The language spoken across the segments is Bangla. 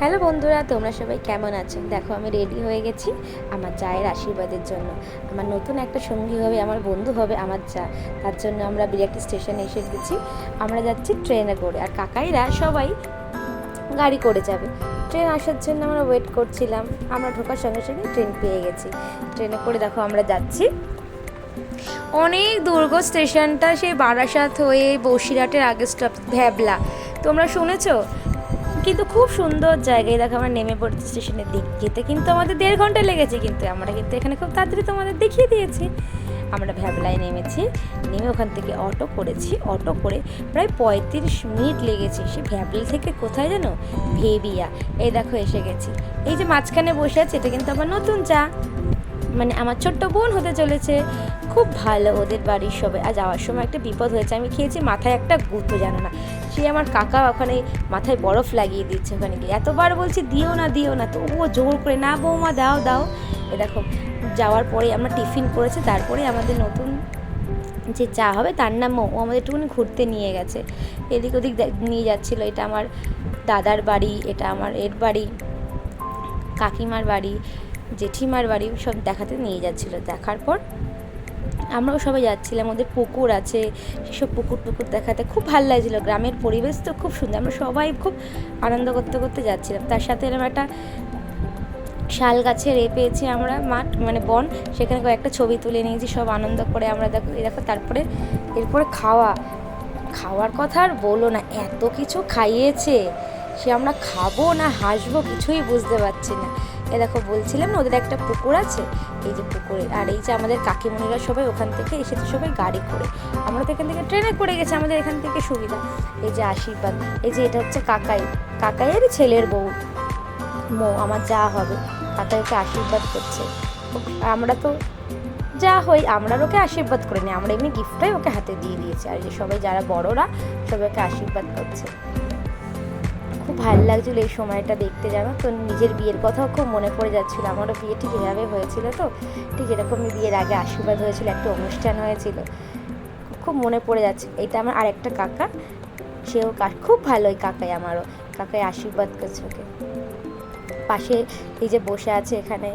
হ্যালো বন্ধুরা, তোমরা সবাই কেমন আছো? দেখো, আমি রেডি হয়ে গেছি আমার চায়ের আশীর্বাদের জন্য। আমার নতুন একটা সঙ্গী হবে, আমার বন্ধু হবে আমার চা তার জন্য আমরা বিরাট স্টেশনে এসে গেছি। আমরা যাচ্ছি ট্রেনে করে। আর কাকাইরা সবাই গাড়ি করে যাবে। ট্রেন আসার জন্য আমরা ওয়েট করছিলাম। আমরা ঢোকার সঙ্গে সঙ্গে ট্রেন পেয়ে গেছি। ট্রেনে করে দেখো, আমরা যাচ্ছি। অনেক দুর্গ স্টেশনটা সেই বারাসাত হয়ে বসিরহাটের আগে স্টপ ভ্যাবলা। তোমরা শুনেছো? কিন্তু খুব সুন্দর জায়গায়, দেখো আমরা নেমে পড়েছি স্টেশনের দিক যেতে কিন্তু আমাদের দেড় ঘণ্টা লেগেছে কিন্তু, আমরা কিন্তু এখানে খুব তাড়াতাড়ি তোমাদের দেখিয়ে দিয়েছি। আমরা ভ্যাবলায় নেমেছি, নেমে ওখান থেকে অটো করেছি, অটো করে প্রায় পঁয়ত্রিশ মিনিট লেগেছে সে ভ্যাবলা থেকে কোথায় জানো ভেবিয়া, এই দেখো এসে গেছি। এই যে মাঝখানে বসে আছে, এটা কিন্তু আমার নতুন চা। মানে আমার ছোট্ট বোন হতে চলেছে, খুব ভালো ওদের বাড়ির সবাই। আর যাওয়ার সময় একটা বিপদ হয়েছে, আমি খেয়েছি মাথায় একটা গুঁতো, জানো না। সে আমার কাকা ওখানে মাথায় বরফ লাগিয়ে দিচ্ছে ওখানে গিয়ে। এতবার বলছি, দিও না দিও না। তো ও জোর করে, না বৌমা, দাও দাও। এ দেখো, যাওয়ার পরে আমরা টিফিন করেছে, তারপরে আমাদের নতুন যে চা হবে, তার নাম ও আমাদের একটুখানি ঘুরতে নিয়ে গেছে। এদিক ওদিক নিয়ে যাচ্ছিল। এটা আমার দাদার বাড়ি, এটা আমার এর বাড়ি, কাকিমার বাড়ি, জেঠিমার বাড়ি, সব দেখাতে নিয়ে যাচ্ছিল। দেখার পর আমরাও সবাই যাচ্ছিলাম, ওদের পুকুর আছে, সেসব পুকুর টুকুর দেখাতে খুব ভালো লাগছিল। গ্রামের পরিবেশ তো খুব সুন্দর, আমরা সবাই খুব আনন্দ করতে করতে যাচ্ছিলাম। তার সাথে এরকম একটা শাল গাছের এ পেয়েছি আমরা, মাঠ মানে বন, সেখানে কয়েকটা ছবি তুলে নিয়েছি, সব আনন্দ করে আমরা দেখো দেখো, তারপরে, এরপরে খাওয়া। খাওয়ার কথা আর বলো না, এত কিছু খাইয়েছে, সে আমরা খাব না হাসবো কিছুই বুঝতে পারছি না। এ দেখো বলছিলাম না, ওদের একটা পুকুর আছে, এই যে পুকুরে। আর এই যে আমাদের কাকিমণিরা সবাই ওখান থেকে এসেছে সবাই গাড়ি করে। আমরা তো এখান থেকে ট্রেনে করে গেছি, আমাদের এখান থেকে সুবিধা। এই যে আশীর্বাদ, এই যে এটা হচ্ছে কাকাই। কাকাইয়ের ছেলের বউ। মো, আমার যা হবে কাকাইকে আশীর্বাদ করছে। আমরা তো যা হই আমরা ওকে আশীর্বাদ করে নিই আমরা এমনি গিফটটাই ওকে হাতে দিয়ে দিয়েছি। আর যে সবাই যারা বড়রা, সবাই ওকে আশীর্বাদ করছে। খুব ভালো লাগছিল এই সময়টা দেখতে, জানো? তো নিজের বিয়ের কথাও খুব মনে পড়ে যাচ্ছিল। আমারও বিয়ে ঠিক এভাবে হয়েছিল তো। ঠিক এরকমই বিয়ের আগে আশীর্বাদ হয়েছিল, একটা অনুষ্ঠান হয়েছিল। খুব মনে পড়ে যাচ্ছে। এটা আমার আরেকটা কাকা। সেও খুব ভালো ওই কাকাই আমারও। কাকাই আশীর্বাদ করছে ওকে। পাশে এই যে বসে আছে এখানে,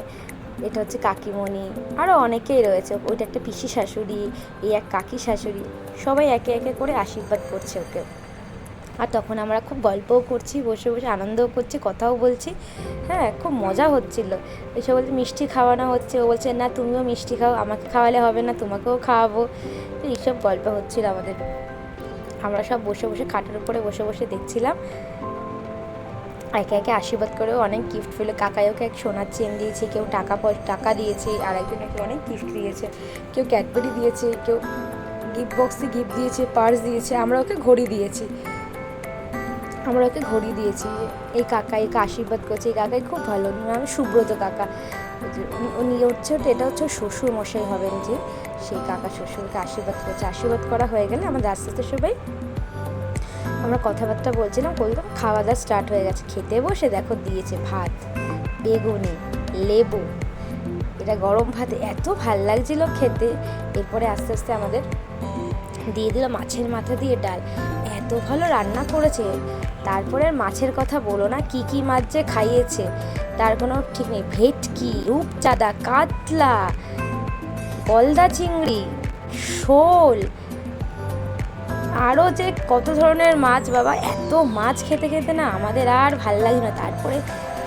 এটা হচ্ছে কাকিমণি। আরও অনেকেই রয়েছে। ওইটা একটা পিসি শাশুড়ি, এই এক কাকি শাশুড়ি। সবাই একে একে করে আশীর্বাদ করছে ওকে আর তখন আমরা খুব গল্পও করছি, বসে বসে আনন্দও করছি, কথাও বলছি। হ্যাঁ খুব মজা হচ্ছিল। এসব বলছে, মিষ্টি খাওয়ানো হচ্ছে। ও বলছে, না, তুমিও মিষ্টি খাও, আমাকে খাওয়ালে হবে না, তোমাকেও খাওয়াবো। তো এইসব গল্প হচ্ছিল আমাদের। আমরা সব বসে বসে খাটের উপরে বসে বসে দেখছিলাম। একে একে আশীর্বাদ করেও অনেক গিফট পেল। কাকাই ওকে এক সোনার চেন দিয়েছে, কেউ টাকা টাকা দিয়েছে আর একজন ওকে অনেক গিফট দিয়েছে। কেউ ক্যাডবেরি দিয়েছে, কেউ গিফট বক্সে গিফট দিয়েছে পার্স দিয়েছে, আমরা ওকে ঘড়ি দিয়েছি। আমরা ওকে ঘড়ি দিয়েছি। এই কাকা একে আশীর্বাদ করছে। এই কাকাই খুব ভালো। নাম সুব্রত কাকা। উনি- হচ্ছে এটা হচ্ছে শ্বশুর মশাই হবেন যে, সেই কাকা শ্বশুরকে আশীর্বাদ করছে। আশীর্বাদ করা হয়ে গেলে আমাদের আস্তে আস্তে সবাই আমরা কথাবার্তা বলছিলাম বললাম খাওয়া দাওয়া স্টার্ট হয়ে গেছে। খেতে বসে দেখো দিয়েছে ভাত, বেগুনি, লেবু। এটা গরম ভাত এত ভালো লাগছিল খেতে। এরপরে আস্তে আস্তে আমাদের দিয়ে দিল মাছের মাথা দিয়ে ডাল। এত ভালো রান্না করেছে তারপরে মাছের কথা বলো না, কি কি মাছ যে খাইয়েছে, তার কোনো ঠিক নেই। ভেটকি, রূপচাঁদা, কাতলা গলদা চিংড়ি, শোল, আরও যে কত ধরনের মাছ বাবা, এত মাছ খেতে খেতে না আমাদের আর ভালো লাগে না। তারপরে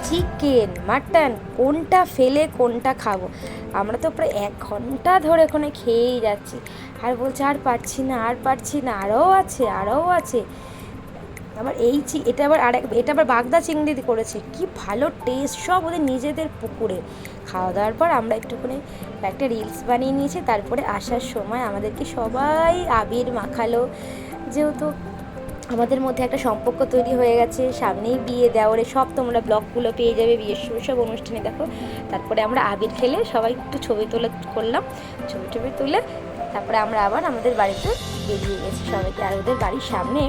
চিকেন মাটন কোনটা ফেলে, কোনটা খাব? আমরা তো প্রায় এক ঘণ্টা ধরে ওখানে খেয়েই যাচ্ছি। আর বলছে, আর পারছি না, আর পারছি না, আরও আছে আরও আছে। আবার এই চি, এটা আবার আরেক, এটা আবার বাগদা চিংড়ি করেছে। কি ভালো টেস্ট সব ওদের নিজেদের পুকুরে। খাওয়া দাওয়ার পর আমরা একটুখানি একটা রিলস বানিয়ে নিয়েছি। তারপরে আসার সময় আমাদেরকে সবাই আবির মাখালো। যেহেতু আমাদের মধ্যে একটা সম্পর্ক তৈরি হয়ে গেছে। সামনেই বিয়ে দেওয়ারে সব তোমরা ব্লগগুলো পেয়ে যাবে। বিয়ের সময় সব অনুষ্ঠানে দেখো। তারপরে আমরা আবির খেলে সবাই একটু ছবি তোলা করলাম। ছবি টবি তুলে তারপরে আমরা আবার আমাদের বাড়িতে বেরিয়ে গেছি সবাইকে। আর ওদের বাড়ির সামনে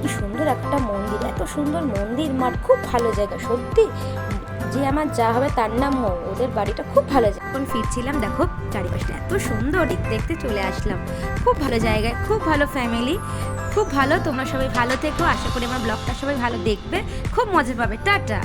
কি সুন্দর একটা মন্দির। এত সুন্দর মন্দির মাঠ খুব ভালো জায়গা। সত্যি, যে আমার যা হবে তার নাম মৌ ওদের বাড়িটা খুব ভালো জায়গা। এখন ফিরছিলাম, দেখো চারিপাশটা এত সুন্দর দেখতে দেখতে চলে আসলাম। খুব ভালো জায়গায়, খুব ভালো ফ্যামিলি খুব ভালো। তোমরা সবাই ভালো থেকো। আশা করি আমার ব্লগটা সবাই ভালো দেখবে। খুব মজা পাবে। টাটা।